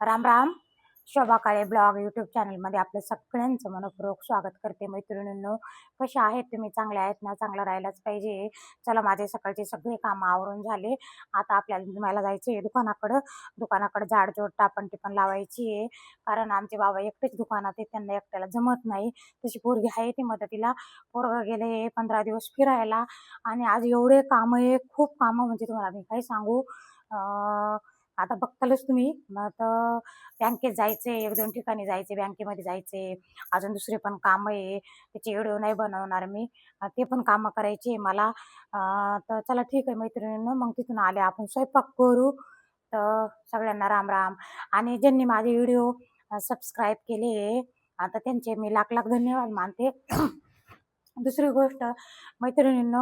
Ram Ram. Shobha Kale blog YouTube चॅनलमध्ये आपलं सगळ्यांचं मनपूर्वक स्वागत करते मैत्रिणींनो. कसे आहेत तुम्ही? चांगले आहेत ना? चांगलं राहायलाच पाहिजे. चला माझे सकाळचे सगळे कामं आवरून झाले. आता आपल्याला मला जायचे आहे दुकानाकडं दुकानाकडं झाडझोड टापण टिपण लावायची आहे. कारण आमचे बाबा एकटेच दुकानात आहे त्यांना एकट्याला जमत नाही. तशी पोरगी आहे ती मदतीला. पोरगं गेले पंधरा दिवस फिरायला. आणि आज एवढे कामं आहे. खूप कामं म्हणजे तुम्हाला मी काही सांगू? अं, आता बघतालच तुम्ही. मग तर बँकेत जायचे एक दोन ठिकाणी जायचे बँकेमध्ये जायचे अजून दुसरे पण कामं आहे. त्याचे व्हिडिओ नाही बनवणार मी. ते पण कामं करायचे मला. तर चला ठीक आहे मैत्रिणीनं मग तिथून आले आपण. स्वयंपाक करू. तर सगळ्यांना राम राम. आणि ज्यांनी माझे व्हिडिओ सबस्क्राईब केले आता त्यांचे मी लाख लाख धन्यवाद मानते. दुसरी गोष्ट मैत्रिणींनो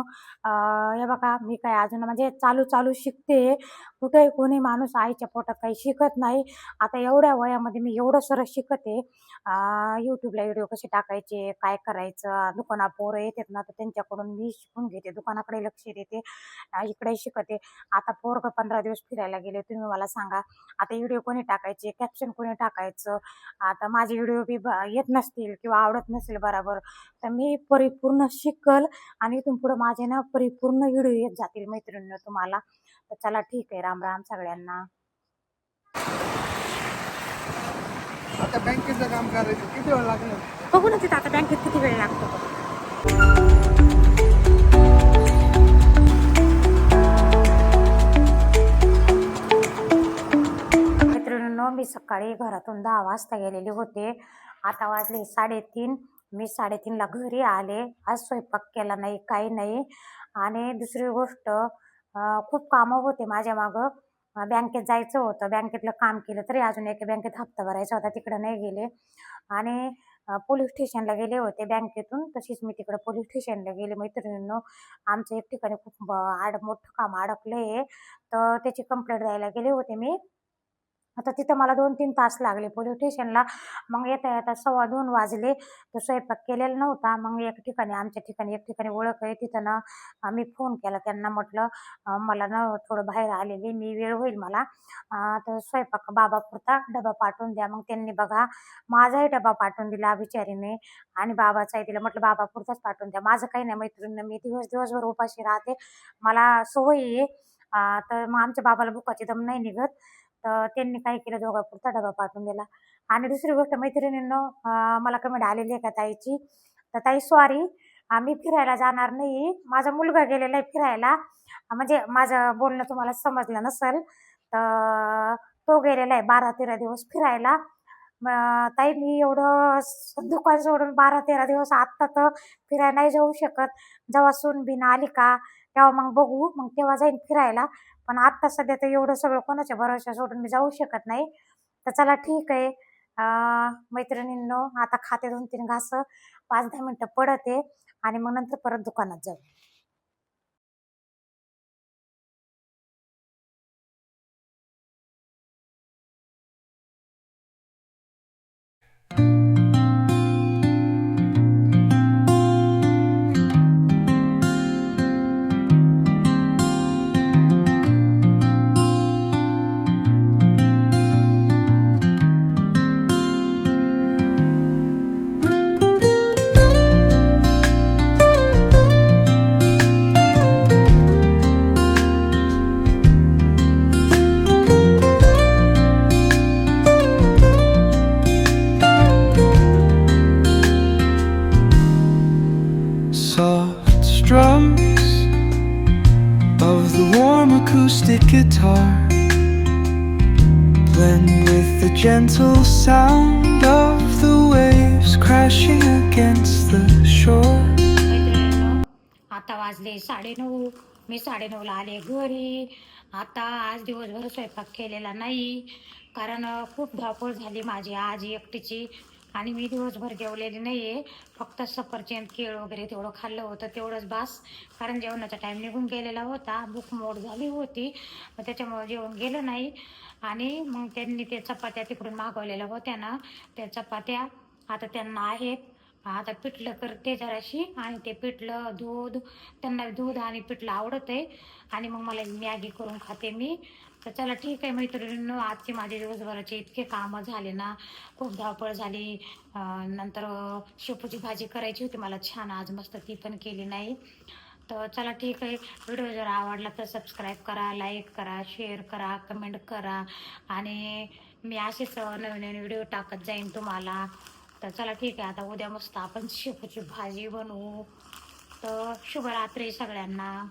या हे बघा मी काय अजून म्हणजे चालू चालू शिकते. कुठेही कोणी माणूस आईच्या पोटात काही शिकत नाही. आता एवढ्या वयामध्ये मी एवढं सरळ शिकते. यूट्यूबला व्हिडिओ कसे टाकायचे काय करायचं दुकाना पोरं येतात ना तर त्यांच्याकडून मी शिकून घेते. दुकानाकडे लक्ष देते. इकडे शिकते. आता पोरग पंधरा दिवस फिरायला गेले तुम्ही मला सांगा. आता व्हिडिओ कोणी टाकायचे कॅप्शन कोणी टाकायचं? आता माझे व्हिडिओ बी ब- येत नसतील किंवा आवडत नसेल बरोबर तर मी परिपूर्ण शिकल आणि इथून पुढे माझे ना परिपूर्ण व्हिडिओ येत जातील मैत्रिणींनो तुम्हाला. तर चला ठीक आहे राम राम सगळ्यांना. आता बँकेचं काम करायचं. किती वेळ लागणार बघू ना तिथं आता बँकेत किती वेळ लागतो मी सकाळी घरातून दहा वाजता गेलेले होते. आता वाजले साडेतीन. मी साडेतीनला घरी आले. आज स्वयंपाक केला नाही काही नाही. आणि दुसरी गोष्ट खूप कामं होते माझ्या मागं. बँकेत जायचं होतं. बँकेतलं काम केलं तरी अजून एका बँकेत हप्ता भरायचा होता. तिकडं नाही गेले. आणि पोलीस स्टेशनला गेले होते बँकेतून. तशीच मी तिकडं पोलीस स्टेशनला गेले. मैत्रिणींनो आमचं एक ठिकाणी खूप आड मोठं काम अडकलं आहे तर त्याची कंप्लेंट द्यायला गेले होते मी. आता तिथं मला दोन तीन तास लागले. पोलीस स्टेशनला. मग येता येता सव्वा दोन वाजले. तर स्वयंपाक केलेला नव्हता. मग एक ठिकाणी आमच्या ठिकाणी एक ठिकाणी ओळख आहे. तिथं ना आम्ही फोन केला त्यांना. म्हटलं मला ना थोडं बाहेर आलेली. मी वेळ होईल मला. तर स्वयंपाक बाबापुरता डबा पाठवून द्या. मग त्यांनी बघा माझाही डबा पाठवून दिला बिचारीने आणि बाबाचाही दिला. म्हटलं बाबापुरताच पाठवून द्या. माझं काही नाही मैत्रिणीनं. मी दिवस दिवसभर उपाशी राहते. मला सवय आहे. तर मग आमच्या बाबाला भुकाची दम नाही निघत. तर त्यांनी काय केलं जोगापूरचा डबा पाठवून दिला. आणि दुसरी गोष्ट मैत्रिणींनो मला कमेंट आलेली आहे का ताईची? तर ताई सॉरी आम्ही फिरायला जाणार नाही. माझा मुलगा गेलेला आहे फिरायला. म्हणजे माझं बोलणं तुम्हाला समजलं नसेल तर तो गेलेला आहे बारा तेरा दिवस फिरायला. ताई मी एवढं दुकान सोडून बारा तेरा दिवस आत्ता तर फिरायला नाही जाऊ शकत. जेव्हा सून बिन आली का? तेव्हा मग बघू. मग तेव्हा जाईन फिरायला. पण आत्ता सध्या तर एवढं सगळं कोणाच्या भरोशा सोडून मी जाऊ शकत नाही. तर चला ठीक आहे. मैत्रिणींनो आता खाते दोन तीन घास पाच दहा मिनटं पडते आणि मग नंतर परत दुकानात जाऊ. Soft strums of the warm acoustic guitar blend with the gentle sound of the waves crashing against the shore. आता वाजले साडेनऊ मी साडेनऊला आले घरी आता आज दिवसभर स्वयंपाक केलेला नाही कारण खूप धावपळ झाली माझी आज एकटीची आणि मी दिवसभर जेवलेली नाही आहे फक्त सफरचंद केळ वगैरे तेवढं खाल्लं होतं तेवढंच बास. कारण जेवणाचा टाईम निघून गेलेला होता. भूक मोड झाली होती. मग त्याच्यामुळं जेवण गेलं नाही. आणि मग त्यांनी ते चपात्या तिकडून मागवलेल्या होत्या ना. त्या चपात्या आता त्यांना आहेत. आता पिठलं करते जराशी आणि ते पिठलं दूध त्यांना दूध आणि पिठलं आवडत आहे आणि मग मला मॅगी करून खाते मी. तर चला ठीक आहे मैत्रिणींनो आजचे माझे दिवसभराचे इतके कामं झाले ना. खूप धावपळ झाली. नंतर शेपूची भाजी करायची होती. मला छान आज मस्त ती पण केली नाही. तर चला ठीक आहे. व्हिडिओ जर आवडला तर सबस्क्राईब करा लाईक करा शेअर करा कमेंट करा. आणि मी असेच नवीन नवीन व्हिडिओ टाकत जाईन तुम्हाला. तर चला ठीक आहे आता उद्या मस्त आपण शेपूची भाजी बनवू. तर शुभरात्री सगळ्यांना.